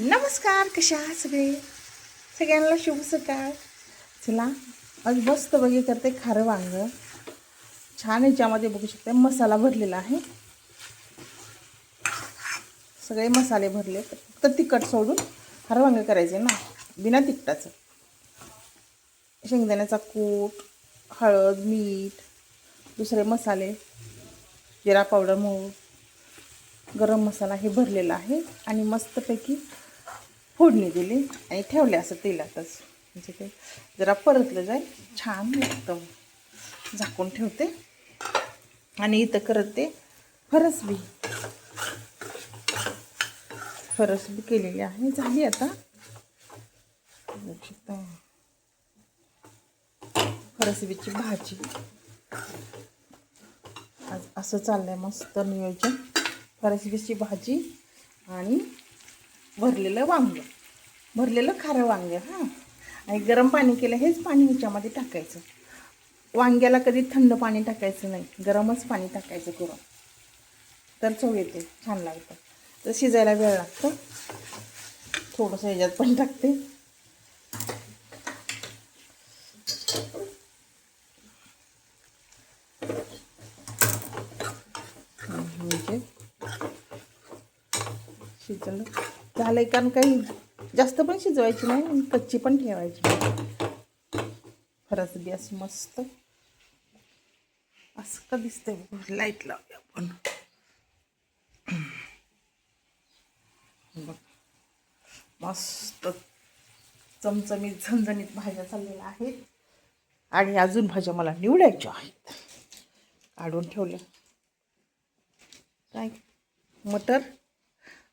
नमस्कार कशा आहात सगळे? सगळ्यांना शुभ सकाळ. चला आज मस्त बघे करते खारं वांग. छान याच्यामध्ये बघू शकते मसाला भरलेला आहे. सगळे मसाले भरले फक्त तिखट सोडून खारं वांग करायचे ना बिना तिखटाचं. शेंगदाण्याचा कूट हळद मीठ दुसरे मसाले जिरा पावडर मूळ गरम मसाला हे भरलेला आहे. आणि मस्तपैकी फोडणी दिली आणि ठेवले असं तेलातच. म्हणजे ते जरा परतलं जाईल. छान लागतं झाकून ठेवते. आणि इथं करत ते फरसबी. फरसबी केलेली आहे. झाली आता. फरसबीची भाजी. आज असं चाललंय मस्त नियोजन. फरसबीची भाजी आणि भरलेलं वांग. भरलेलं खारं वांग हां. आणि गरम पाणी केलं हेच पाणी ह्याच्यामध्ये टाकायचं. वांग्याला कधी थंड पाणी टाकायचं नाही गरमच पाणी टाकायचं करून तर चव येते छान लागतं. तर शिजायला वेळ लागतो. थोडंसं ह्याच्यात पण टाकते. म्हणजे शिजलं. झालं आहे कारण काही जास्त पण शिजवायची नाही कच्ची पण ठेवायची नाही. फरसबी अशी मस्त. असं का दिसतंय लाइट लावूया आपण. बघ मस्त चमचमीत झणझणीत भाज्या चाललेल्या आहेत. आणि अजून भाज्या मला निवडायच्या आहेत. काढून ठेवल्या. काय? मटर?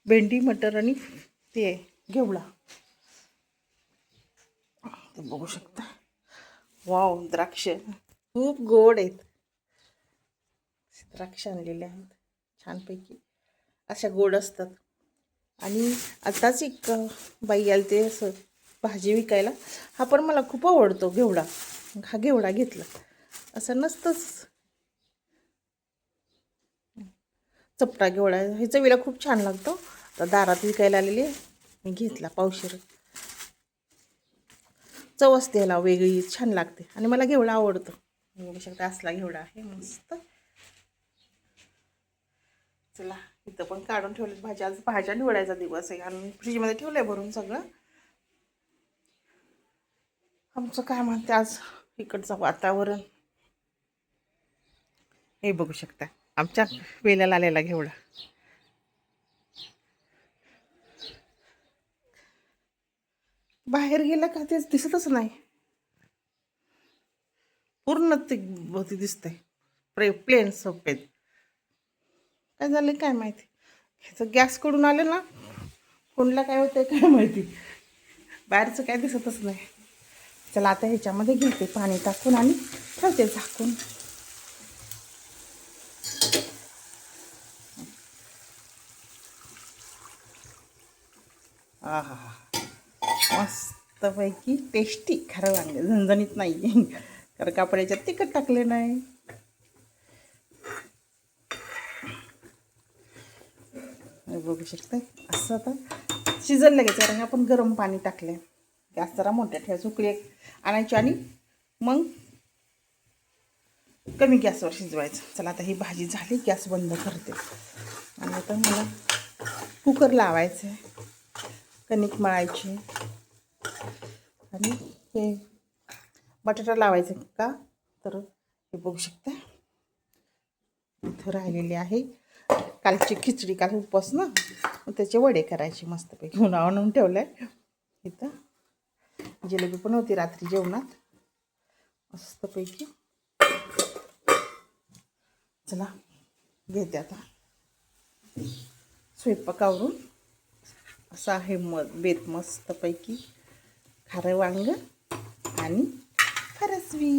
भेंडी मटर आणि ते घेवडा. ते बघू शकता. वाव द्राक्ष. खूप गोड आहेत. द्राक्ष आणलेले आहेत. छानपैकी. अशा गोड असतात. आणि आताच एक बाई आली ते असं भाजी विकायला. हा पण मला खूप आवडतो घेवडा. हा घेवडा घेतला. असं नसतंच. चपटा घेवडा. हे चवीला खूप छान लागतो. तर दारात विकायला आलेली मी घेतला पावशेर. चव असते ह्याला वेगळी छान लागते. आणि मला घेवडा आवडतो. बघू शकता असला घेवडा आहे मस्त. चला इथं पण काढून ठेवलेत भाज्या आज भाज्या निवडायचा दिवस आहे. आणि फ्रीजमध्ये ठेवलं आहे भरून सगळं. आमचं काय म्हणते आज? इकडचं वातावरण. हे बघू शकता. आमच्या वेल्याला आलेला घेवडा. बाहेर गेलं का तेच दिसतच नाही. पूर्ण ते भोवती दिसतंय. प्रे प्लेन सोपेत काय झालं काय माहिती? ह्याचं गॅसकडून आलं ना कोणला काय होतं काय माहिती? बाहेरचं काय दिसतच नाही. चला आता ह्याच्यामध्ये घेते पाणी टाकून आणि ठेवते झाकून. हा हा हा मस्तपैकी टेस्टी खरं वांगे झणझणीत नाही कारण कापड्याच्यात तिखट टाकले नाही. बघू शकता असं आता शिजल लगेच. कारण आपण गरम पाणी टाकले गॅस जरा मोठ्या ठेवायचं उकळी एक आणायची आणि मग कमी गॅसवर शिजवायचं. चला आता ही भाजी झाली गॅस बंद करते. आणि आता मला कुकर लावायचं आहे कणिक मळायची. आणि हे बटाटा लावायचं का? तर हे बघू शकता. इथं राहिलेली आहे. कालची खिचडी काल उपवास ना? मग त्याचे वडे करायचे मस्तपैकी. उन्हा आणून ठेवलं आहे इथं जिलेबी पण होती रात्री जेवणात. मस्तपैकी. चला घेते आता. स्वयंपाकावरून असं आहे मग बेत मस्तपैकी. खारं वांग आणि फरसवी